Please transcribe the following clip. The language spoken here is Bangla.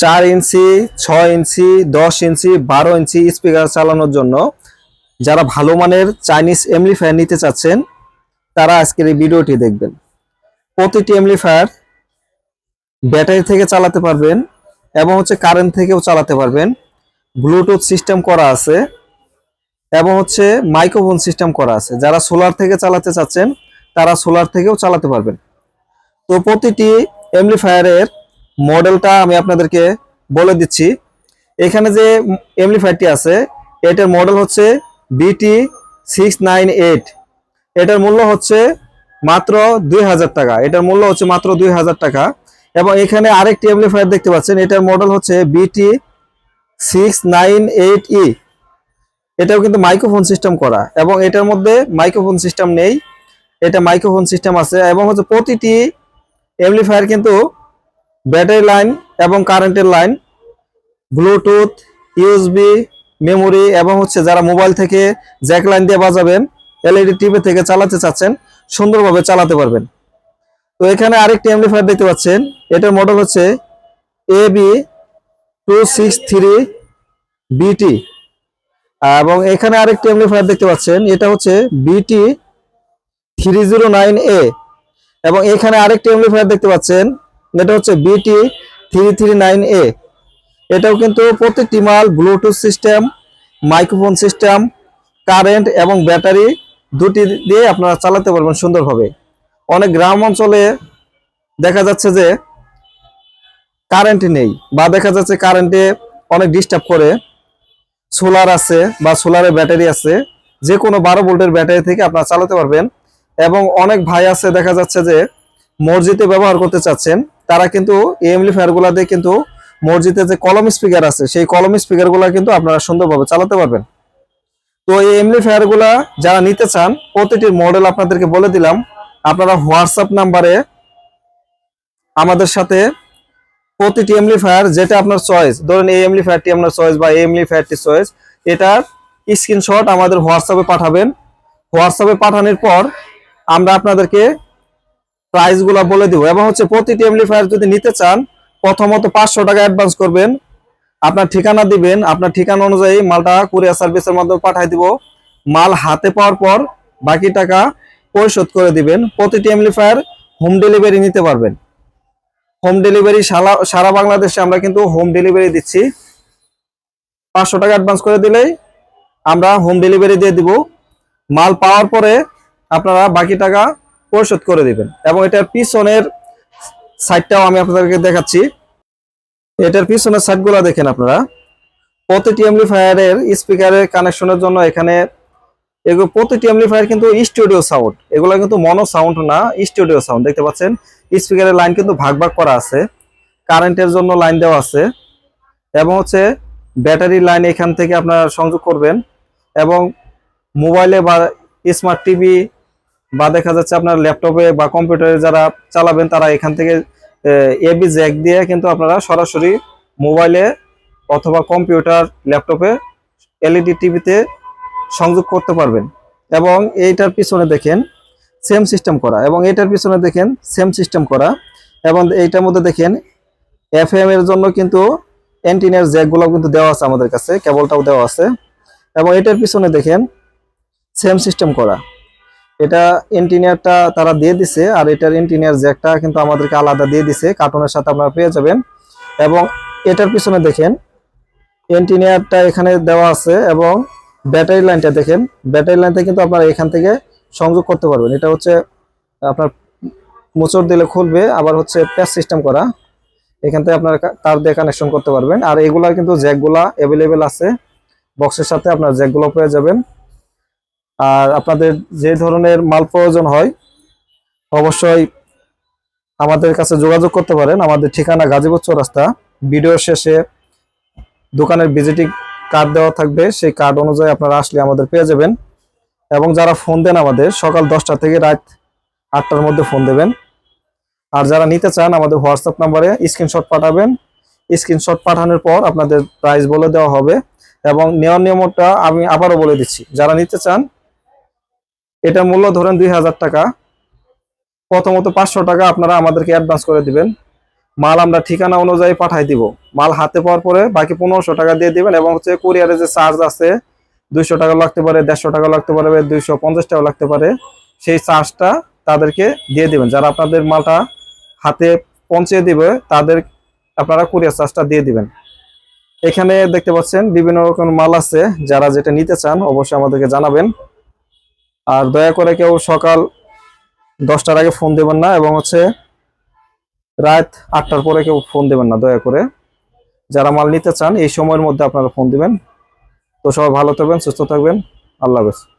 চার ইঞ্চি, ছয় ইঞ্চি, দশ ইঞ্চি, বারো ইঞ্চি স্পিকার চালানোর জন্য যারা ভালো মানের চাইনিজ এমলিফায়ার নিতে চাচ্ছেন, তারা আজকের এই ভিডিওটি দেখবেন। প্রতিটি এমলিফায়ার ব্যাটারি থেকে চালাতে পারবেন এবং হচ্ছে কারেন্ট থেকেও চালাতে পারবেন। ব্লুটুথ সিস্টেম করা আছে এবং হচ্ছে মাইক্রোফোন সিস্টেম করা আছে। যারা সোলার থেকে চালাতে চাচ্ছেন, তারা সোলার থেকেও চালাতে পারবেন। তো প্রতিটি এমলিফায়ারের মডেলটা আমি আপনাদেরকে বলে দিচ্ছি। এখানে যে এমলিফায়ারটি আছে, এটার মডেল হচ্ছে বিটি সিক্স নাইন এইট এটার মূল্য হচ্ছে মাত্র দুই হাজার টাকা। এটার মূল্য হচ্ছে মাত্র দুই হাজার টাকা। এবং এখানে আরেকটি এমলিফায়ার দেখতে পাচ্ছেন, এটার মডেল হচ্ছে বিটি সিক্স নাইন এইট ই এটাও কিন্তু মাইক্রোফোন সিস্টেম করা। এবং এটার মধ্যে মাইক্রোফোন সিস্টেম নেই। এটা মাইক্রোফোন সিস্টেম আছে। এবং হচ্ছে প্রতিটি এমপ্লিফায়ার কিন্তু ব্যাটারি লাইন এবং কারেন্টের লাইন, ব্লুটুথ, ইউএসবি, মেমোরি এবং হচ্ছে যারা মোবাইল থেকে জ্যাক লাইন দিয়ে বাজাবেন, এলইডি, টিভি থেকে চালাতে চাচ্ছেন, সুন্দরভাবে চালাতে পারবেন। তো এখানে আরেকটি এমপ্লিফায়ার দেখতে পাচ্ছেন, এটার মডেল হচ্ছে A B two six three BT এবং এখানে আরেকটি এমপ্লিফায়ার দেখতে পাচ্ছেন, এটা হচ্ছে বিটি থ্রি জিরো নাইন এ এবং এখানে আরেকটি এমপ্লিফায়ার দেখতে পাচ্ছেন এটা হচ্ছে বিটি থ্রি থ্রি নাইন এ এটাও কিন্তু প্রত্যেকটি মাল Bluetooth system microphone system current এবং ব্যাটারি দুটি দিয়ে আপনারা চালাতে পারবেন সুন্দরভাবে। অনেক গ্রাম অঞ্চলে দেখা যাচ্ছে যে কারেন্ট নেই বা দেখা যাচ্ছে কারেন্টে অনেক ডিস্টার্ব করে। সোলার আছে বা সোলারের ব্যাটারি আছে যে কোনো বারো ভোল্টের ব্যাটারি থেকে আপনারা চালাতে পারবেন। এবং অনেক ভাই আছে দেখা যাচ্ছে যে মসজিদে ব্যবহার করতে চাচ্ছেন। তারা কিন্তু এই এমপ্লিফায়ারগুলা দিয়ে কিন্তু মসজিদে যে কলম স্পিকার আছে, সেই কলম স্পিকারগুলা কিন্তু আপনারা সুন্দরভাবে চালাতে পারবেন। তো এই এমপ্লিফায়ারগুলা যারা নিতে চান প্রতিটির মডেল আপনাদেরকে বলে দিলাম, আপনারা হোয়াটসঅ্যাপ নাম্বারে আমাদের সাথে প্রতিটি এমপ্লিফায়ার যেটা আপনার চয়েস ধরুন এই এমপ্লিফায়ারটি আপনার চয়েস বা এই এমপ্লিফায়ারটি চয়েস এটার স্ক্রিনশট আমাদের হোয়াটসঅ্যাপে পাঠাবেন। হোয়াটসঅ্যাপে পাঠানোর পর আমরা আপনাদেরকে প্রাইসগুলো বলে দিব। এবং হচ্ছে প্রতিটি এমপ্লিফায়ার যদি নিতে চান, প্রথমত পাঁচশো টাকা অ্যাডভান্স করবেন। আপনার ঠিকানা দিবেন। আপনার ঠিকানা অনুযায়ী মালটা কুরিয়ার সার্ভিসের মাধ্যমে পাঠাই দিব। মাল হাতে পাওয়ার পর বাকি টাকা পরিশোধ করে দিবেন। প্রতিটি এমপ্লিফায়ার হোম ডেলিভারি নিতে পারবেন। হোম ডেলিভারি সারা সারা বাংলাদেশে আমরা কিন্তু হোম ডেলিভারি দিচ্ছি। পাঁচশো টাকা অ্যাডভান্স করে দিলেই আমরা হোম ডেলিভারি দিয়ে দিব। মাল পাওয়ার পরে আপনারা বাকি টাকা পরিশোধ করে দিবেন। এবং এটার পিছনের সাইডটাও আমি আপনাদেরকে দেখাচ্ছি। এটার পিছনের সাইডগুলো দেখেন আপনারা। প্রতিটি এমপ্লিফায়ারের স্পিকারের কানেকশনের জন্য এখানে এগুলো প্রতিটি এমপ্লিফায়ার কিন্তু স্টুডিও সাউন্ড এগুলো কিন্তু মনো সাউন্ড না স্টুডিও সাউন্ড দেখতে পাচ্ছেন? স্পিকারের লাইন কিন্তু ভাগ ভাগ করা আছে। কারেন্টের জন্য লাইন দেওয়া আছে। এবং হচ্ছে ব্যাটারি লাইন এখান থেকে আপনারা সংযোগ করবেন। এবং মোবাইলে বা স্মার্ট টিভি বা দেখা যাচ্ছে আপনার ল্যাপটপে বা কম্পিউটারে যারা চালাবেন, তারা এখান থেকে এবি জ্যাক দিয়ে কিন্তু আপনারা সরাসরি মোবাইলে অথবা কম্পিউটার ল্যাপটপে এলইডি টিভিতে সংযোগ করতে পারবেন। এবং এইটার পিছনে দেখেন সেম সিস্টেম করা। এবং এটার পিছনে দেখেন সেম সিস্টেম করা। এবং এইটার মধ্যে দেখেন এফএম এর জন্য কিন্তু অ্যান্টিনার জ্যাকগুলো কিন্তু দেওয়া আছে আমাদের কাছে কেবলটাও দেওয়া আছে। এবং এটার পিছনে দেখেন সেম সিস্টেম করা। এটা ইঞ্জিনিয়ারটা তারা দিয়ে দিছে, আর এটার ইঞ্জিনিয়ার জ্যাকটা কিন্তু আমাদেরকে আলাদা দিয়ে দিছে কার্টুনের সাথে আপনারা পেয়ে যাবেন। এবং এটার পিছনে দেখেন ইঞ্জিনিয়ারটা এখানে দেওয়া আছে এবং ব্যাটারি লাইনটা দেখেন। ব্যাটারি লাইনটা কিন্তু আপনারা এখান থেকে সংযোগ করতে পারবেন। এটা হচ্ছে আপনার মোচড় দিলে খুলবে, আবার হচ্ছে প্যাচ সিস্টেম করা। এখান থেকে আপনারা তার দিয়ে কানেকশন করতে পারবেন। আর এগুলা কিন্তু জ্যাকগুলা অ্যাভেলেবেল আছে। বক্সের সাথে আপনার জ্যাকগুলো পেয়ে যাবেন। আর আপনাদের যে ধরনের মাল প্রয়োজন হয়, অবশ্যই আমাদের কাছে যোগাযোগ করতে পারেন। আমাদের ঠিকানা গাজীপুর চৌরাস্তা। ভিডিও শেষে দোকানের ভিজিটিং কার্ড দেওয়া থাকবে। সেই কার্ড অনুযায়ী আপনারা আসলে আমাদের পেয়ে যাবেন। এবং যারা ফোন দেন আমাদের, সকাল দশটা থেকে রাত আটটার মধ্যে ফোন দেবেন। আর যারা নিতে চান, আমাদের হোয়াটসঅ্যাপ নাম্বারে স্ক্রিনশট পাঠাবেন। স্ক্রিনশট পাঠানোর পর আপনাদের প্রাইস বলে দেওয়া হবে। এবং নেওয়ার নিয়মটা আমি আবারও বলে দিচ্ছি। যারা নিতে চান এটার মূল্য ধরেন দুই হাজার টাকা। প্রথমত পাঁচশো টাকা আপনারা আমাদেরকে অ্যাডভান্স করে দিবেন। মাল আমরা ঠিকানা অনুযায়ী পাঠাই দিব। মাল হাতে পাওয়ার পরে বাকি পনেরোশো টাকা দিয়ে দিবেন এবং হচ্ছে কুরিয়ারে যে চার্জ আছে, দুইশো টাকা লাগতে পারে, দেড়শো টাকা লাগতে পারে, দুইশো পঞ্চাশ টাকা লাগতে পারে, সেই চার্জটা তাদেরকে দিয়ে দিবেন। যারা আপনাদের মালটা হাতে পৌঁছে দিবে, তাদের আপনারা কুরিয়ার চার্জটা দিয়ে দিবেন। এখানে দেখতে পাচ্ছেন বিভিন্ন রকম মাল আছে। যারা যেটা নিতে চান, অবশ্যই আমাদেরকে জানাবেন। আর দয়া করে কেউ সকাল দশটার আগে ফোন দেবেন না এবং হচ্ছে রাত আটটার পরে কেউ ফোন দেবেন না, দয়া করে। যারা মাল নিতে চান, এই সময়ের মধ্যে আপনারা ফোন দিবেন। তো সবাই ভালো থাকবেন, সুস্থ থাকবেন। আল্লাহ হাফেজ।